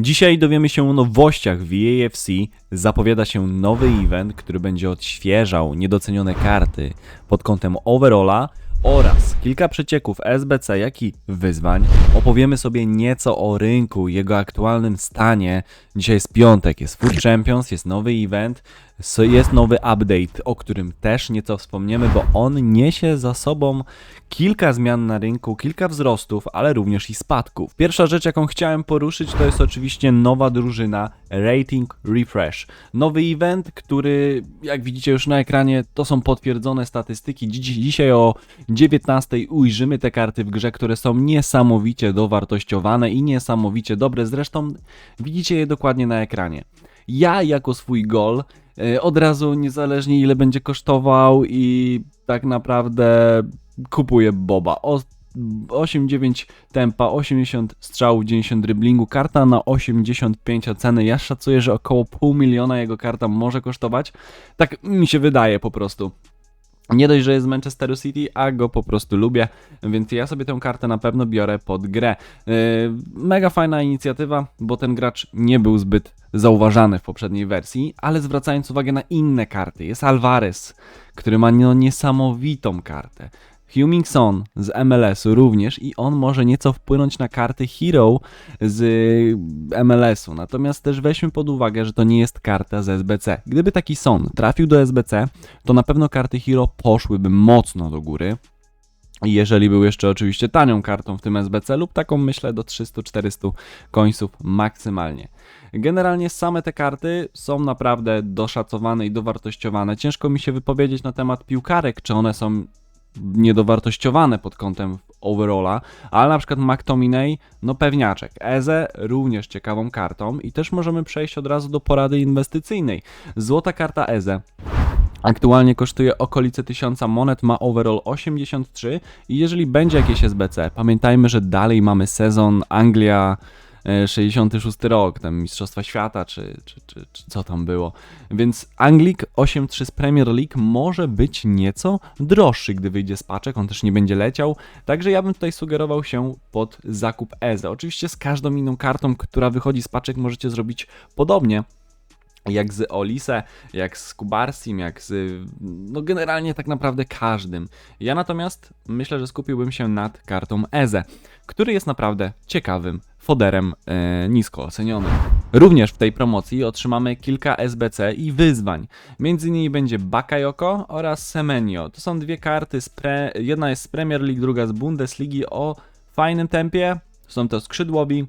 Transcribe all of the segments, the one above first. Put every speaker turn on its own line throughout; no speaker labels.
Dzisiaj dowiemy się o nowościach w EAFC. Zapowiada się nowy event, który będzie odświeżał niedocenione karty pod kątem overalla oraz kilka przecieków SBC, jak i wyzwań. Opowiemy sobie nieco o rynku, jego aktualnym stanie. Dzisiaj jest piątek, jest Food Champions, jest nowy event, so- jest nowy update, o którym też nieco wspomniemy, bo on niesie za sobą kilka zmian na rynku, kilka wzrostów, ale również i spadków. Pierwsza rzecz, jaką chciałem poruszyć, to jest oczywiście nowa drużyna Rating Refresh. Nowy event, który, jak widzicie już na ekranie, to są potwierdzone statystyki. Dziś, dzisiaj o 19 ujrzymy te karty w grze, które są niesamowicie dowartościowane i niesamowicie dobre. Zresztą widzicie je dokładnie na ekranie. Ja jako swój gol od razu niezależnie ile będzie kosztował i tak naprawdę kupuję Boba. O 8-9 tempa, 80 strzałów, 90 driblingu, karta na 85 oceny. Ja szacuję, że około pół miliona jego karta może kosztować. Tak mi się wydaje po prostu. Nie dość, że jest z Manchesteru City, a go po prostu lubię, więc ja sobie tę kartę na pewno biorę pod grę. Yy, mega fajna inicjatywa, bo ten gracz nie był zbyt zauważany w poprzedniej wersji, ale zwracając uwagę na inne karty, jest Alvarez, który ma no, niesamowitą kartę. Huming Son z MLS-u również i on może nieco wpłynąć na karty Hero z MLS-u. Natomiast też weźmy pod uwagę, że to nie jest karta z SBC. Gdyby taki Son trafił do SBC, to na pewno karty Hero poszłyby mocno do góry. Jeżeli był jeszcze oczywiście tanią kartą w tym SBC lub taką myślę do 300-400 końców maksymalnie. Generalnie same te karty są naprawdę doszacowane i dowartościowane. Ciężko mi się wypowiedzieć na temat piłkarek, czy one są niedowartościowane pod kątem overalla, ale na przykład McTominay, no pewniaczek. Eze również ciekawą kartą i też możemy przejść od razu do porady inwestycyjnej. Złota karta Eze Aktualnie kosztuje okolice 1000 monet, ma overall 83 i jeżeli będzie jakieś SBC, pamiętajmy, że dalej mamy sezon Anglia 66 rok, tam Mistrzostwa Świata, czy, czy, czy, czy co tam było. Więc Anglik 8.3 z Premier League może być nieco droższy, gdy wyjdzie z paczek, on też nie będzie leciał, także ja bym tutaj sugerował się pod zakup EZE. Oczywiście z każdą inną kartą, która wychodzi z paczek możecie zrobić podobnie, jak z Olise, jak z Kubarsim, jak z. No, generalnie tak naprawdę każdym. Ja natomiast myślę, że skupiłbym się nad kartą Eze, który jest naprawdę ciekawym foderem e, nisko ocenionym. Również w tej promocji otrzymamy kilka SBC i wyzwań. Między innymi będzie Bakayoko oraz Semenyo. To są dwie karty, jedna jest z Premier League, druga z Bundesligi o fajnym tempie. Są to skrzydłowi,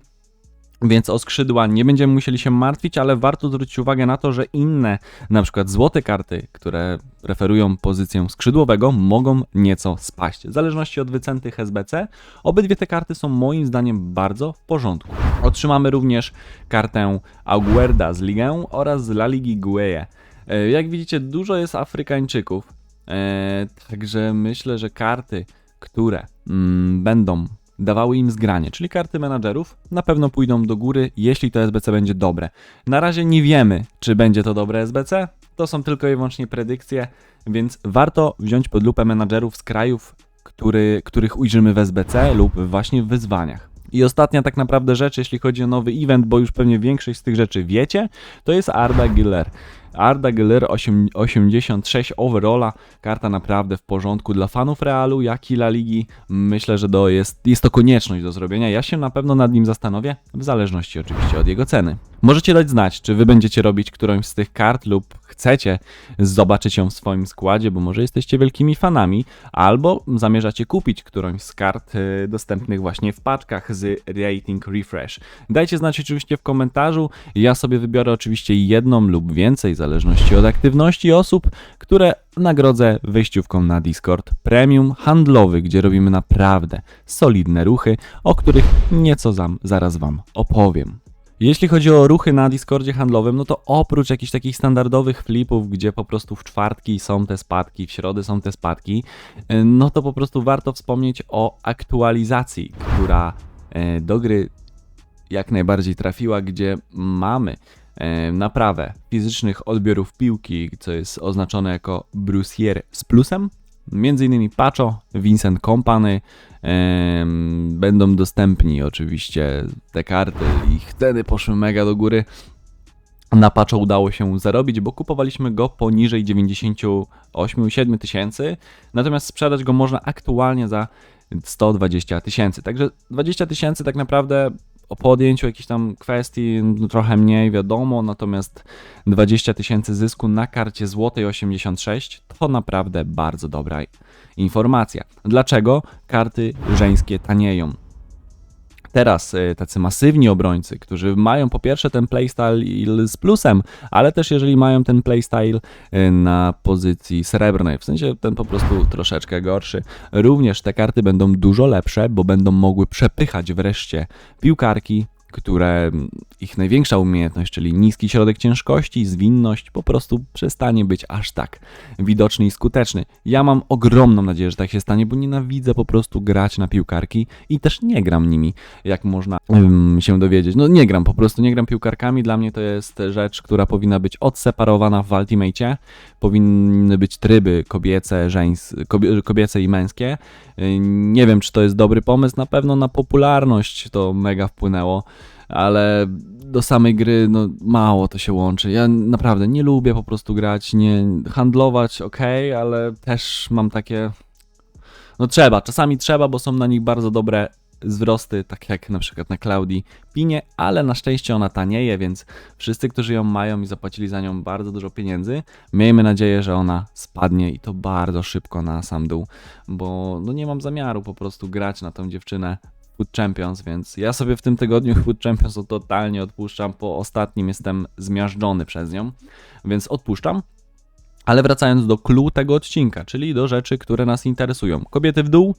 więc o skrzydła nie będziemy musieli się martwić, ale warto zwrócić uwagę na to, że inne, na przykład złote karty, które preferują pozycję skrzydłowego, mogą nieco spaść. W zależności od wycętych SBC, obydwie te karty są moim zdaniem bardzo w porządku. Otrzymamy również kartę Auguerda z Ligę oraz z La Ligi Gueye. E, Jak widzicie, dużo jest Afrykańczyków, e, także myślę, że karty, które mm, będą dawały im zgranie, czyli karty menadżerów, na pewno pójdą do góry, jeśli to SBC będzie dobre. Na razie nie wiemy, czy będzie to dobre SBC, to są tylko i wyłącznie predykcje, więc warto wziąć pod lupę menadżerów z krajów, który, których ujrzymy w SBC lub właśnie w wyzwaniach. I ostatnia tak naprawdę rzecz, jeśli chodzi o nowy event, bo już pewnie większość z tych rzeczy wiecie, to jest Arda Giller. Arda Giller 8, 86 overalla, karta naprawdę w porządku dla fanów Realu, jak i La Ligi. Myślę, że do jest, jest to konieczność do zrobienia. Ja się na pewno nad nim zastanowię, w zależności oczywiście od jego ceny. Możecie dać znać, czy wy będziecie robić którąś z tych kart lub chcecie zobaczyć ją w swoim składzie, bo może jesteście wielkimi fanami, albo zamierzacie kupić którąś z kart y, dostępnych właśnie w paczkach z Rating Refresh. Dajcie znać oczywiście w komentarzu. Ja sobie wybiorę oczywiście jedną lub więcej, zależności od aktywności osób, które nagrodzę wejściówką na Discord Premium handlowy, gdzie robimy naprawdę solidne ruchy, o których nieco zam, zaraz Wam opowiem. Jeśli chodzi o ruchy na Discordzie handlowym, no to oprócz jakichś takich standardowych flipów, gdzie po prostu w czwartki są te spadki, w środę są te spadki, y, no to po prostu warto wspomnieć o aktualizacji, która e, do gry jak najbardziej trafiła, gdzie mamy naprawę fizycznych odbiorów piłki, co jest oznaczone jako Brusier z plusem, Między innymi Pacho, Vincent Kompany będą dostępni oczywiście te karty. Ich ceny poszły mega do góry. Na Pacho udało się zarobić, bo kupowaliśmy go poniżej 98-7 tysięcy, natomiast sprzedać go można aktualnie za 120 tysięcy. Także 20 tysięcy tak naprawdę o podjęciu jakichś tam kwestii no, trochę mniej wiadomo, natomiast 20 tysięcy zysku na karcie złotej 86 to naprawdę bardzo dobra informacja. Dlaczego karty żeńskie tanieją? Teraz y, tacy masywni obrońcy, którzy mają po pierwsze ten playstyle z plusem, ale też jeżeli mają ten playstyle y, na pozycji srebrnej, w sensie ten po prostu troszeczkę gorszy, również te karty będą dużo lepsze, bo będą mogły przepychać wreszcie piłkarki, które ich największa umiejętność, czyli niski środek ciężkości, zwinność, po prostu przestanie być aż tak widoczny i skuteczny. Ja mam ogromną nadzieję, że tak się stanie, bo nienawidzę po prostu grać na piłkarki i też nie gram nimi, jak można um, się dowiedzieć. No nie gram, po prostu nie gram piłkarkami. Dla mnie to jest rzecz, która powinna być odseparowana w Ultimate. Powinny być tryby kobiece, żeńs, kobie, kobiece i męskie. Nie wiem, czy to jest dobry pomysł. Na pewno na popularność to mega wpłynęło ale do samej gry no, mało to się łączy. Ja naprawdę nie lubię po prostu grać, nie handlować, ok, ale też mam takie. No trzeba, czasami trzeba, bo są na nich bardzo dobre zwrosty, tak jak na przykład na Claudii Pinie, ale na szczęście ona tanieje, więc wszyscy, którzy ją mają i zapłacili za nią bardzo dużo pieniędzy, miejmy nadzieję, że ona spadnie i to bardzo szybko na sam dół, bo no nie mam zamiaru po prostu grać na tą dziewczynę Food Champions, więc ja sobie w tym tygodniu Food Champions totalnie odpuszczam. Po ostatnim jestem zmiażdżony przez nią, więc odpuszczam. Ale wracając do clue tego odcinka, czyli do rzeczy, które nas interesują. Kobiety w dół,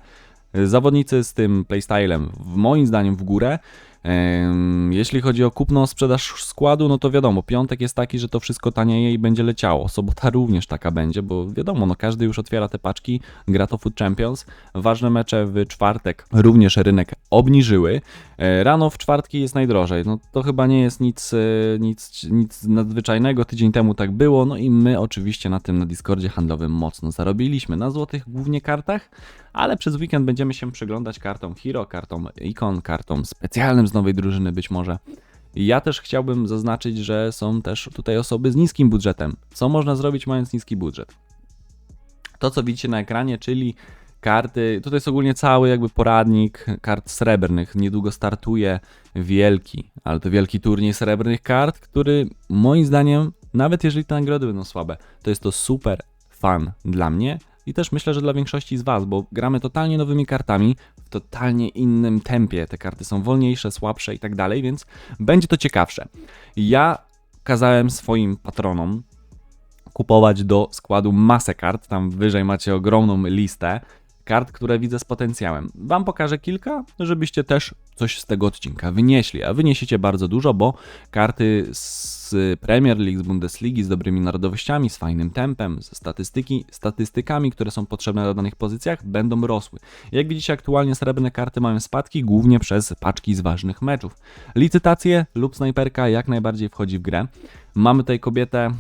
zawodnicy z tym playstylem, w moim zdaniem w górę, jeśli chodzi o kupno sprzedaż składu, no to wiadomo, piątek jest taki, że to wszystko tanieje i będzie leciało. Sobota również taka będzie, bo wiadomo, no każdy już otwiera te paczki, gra to Food Champions. Ważne mecze w czwartek również rynek obniżyły. E, rano w czwartki jest najdrożej. No to chyba nie jest nic, e, nic, nic nadzwyczajnego. Tydzień temu tak było. No i my oczywiście na tym na Discordzie handlowym mocno zarobiliśmy. Na złotych głównie kartach, ale przez weekend będziemy się przyglądać kartom Hero, kartom Icon, kartom specjalnym z nowej drużyny być może. Ja też chciałbym zaznaczyć, że są też tutaj osoby z niskim budżetem. Co można zrobić mając niski budżet? To, co widzicie na ekranie, czyli karty. Tutaj jest ogólnie cały jakby poradnik kart srebrnych. Niedługo startuje wielki, ale to wielki turniej srebrnych kart, który moim zdaniem, nawet jeżeli te nagrody będą słabe, to jest to super fan dla mnie i też myślę, że dla większości z Was, bo gramy totalnie nowymi kartami, totalnie innym tempie. Te karty są wolniejsze, słabsze i tak dalej, więc będzie to ciekawsze. Ja kazałem swoim patronom kupować do składu masę kart. Tam wyżej macie ogromną listę kart, które widzę z potencjałem. Wam pokażę kilka, żebyście też coś z tego odcinka wynieśli, a wyniesiecie bardzo dużo, bo karty z Premier League, z Bundesligi, z dobrymi narodowościami, z fajnym tempem, ze statystyki, statystykami, które są potrzebne na danych pozycjach, będą rosły. Jak widzicie, aktualnie srebrne karty mają spadki głównie przez paczki z ważnych meczów. Licytacje lub snajperka jak najbardziej wchodzi w grę. Mamy tutaj kobietę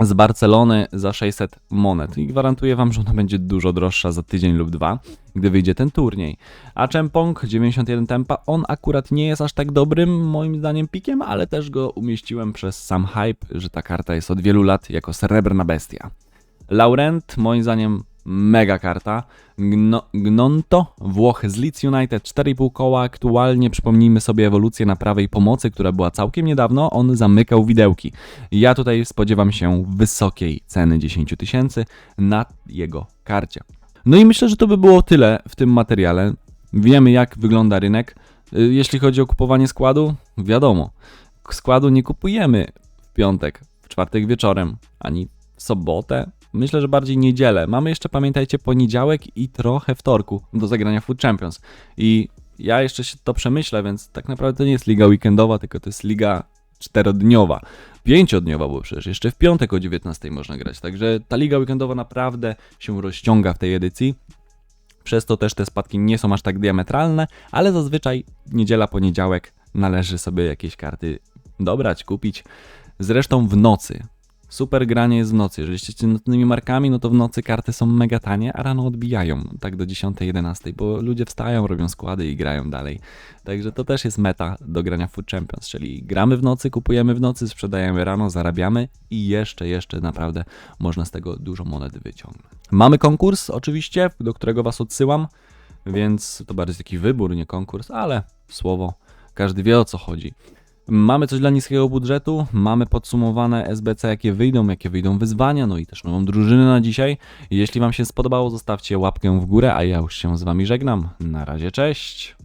z Barcelony za 600 monet i gwarantuję wam, że ona będzie dużo droższa za tydzień lub dwa, gdy wyjdzie ten turniej. A Chempong 91 tempa, on akurat nie jest aż tak dobrym moim zdaniem pikiem, ale też go umieściłem przez sam hype, że ta karta jest od wielu lat jako srebrna bestia. Laurent moim zdaniem mega karta. Gno, Gnonto, Włoch z Leeds United, 4,5 koła. Aktualnie przypomnijmy sobie ewolucję na prawej pomocy, która była całkiem niedawno. On zamykał widełki. Ja tutaj spodziewam się wysokiej ceny 10 tysięcy na jego karcie. No i myślę, że to by było tyle w tym materiale. Wiemy, jak wygląda rynek. Y, jeśli chodzi o kupowanie składu, wiadomo, składu nie kupujemy w piątek, w czwartek wieczorem, ani w sobotę, Myślę, że bardziej niedzielę. Mamy jeszcze, pamiętajcie, poniedziałek i trochę wtorku do zagrania Food Champions. I ja jeszcze się to przemyślę, więc tak naprawdę to nie jest liga weekendowa, tylko to jest liga czterodniowa. Pięciodniowa, bo przecież jeszcze w piątek o 19 można grać. Także ta liga weekendowa naprawdę się rozciąga w tej edycji. Przez to też te spadki nie są aż tak diametralne, ale zazwyczaj niedziela, poniedziałek należy sobie jakieś karty dobrać, kupić. Zresztą w nocy Super granie jest w nocy. Jeżeli jesteście nocnymi markami, no to w nocy karty są mega tanie, a rano odbijają, tak do 10-11, bo ludzie wstają, robią składy i grają dalej. Także to też jest meta do grania Food Champions, czyli gramy w nocy, kupujemy w nocy, sprzedajemy rano, zarabiamy i jeszcze, jeszcze naprawdę można z tego dużo monet wyciągnąć. Mamy konkurs oczywiście, do którego Was odsyłam, więc to bardziej taki wybór, nie konkurs, ale słowo, każdy wie o co chodzi. Mamy coś dla niskiego budżetu, mamy podsumowane SBC, jakie wyjdą, jakie wyjdą wyzwania, no i też nową drużynę na dzisiaj. Jeśli Wam się spodobało, zostawcie łapkę w górę, a ja już się z Wami żegnam. Na razie, cześć!